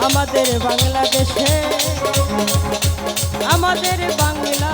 আমাদের বাংলাদেশে আমাদের বাংলা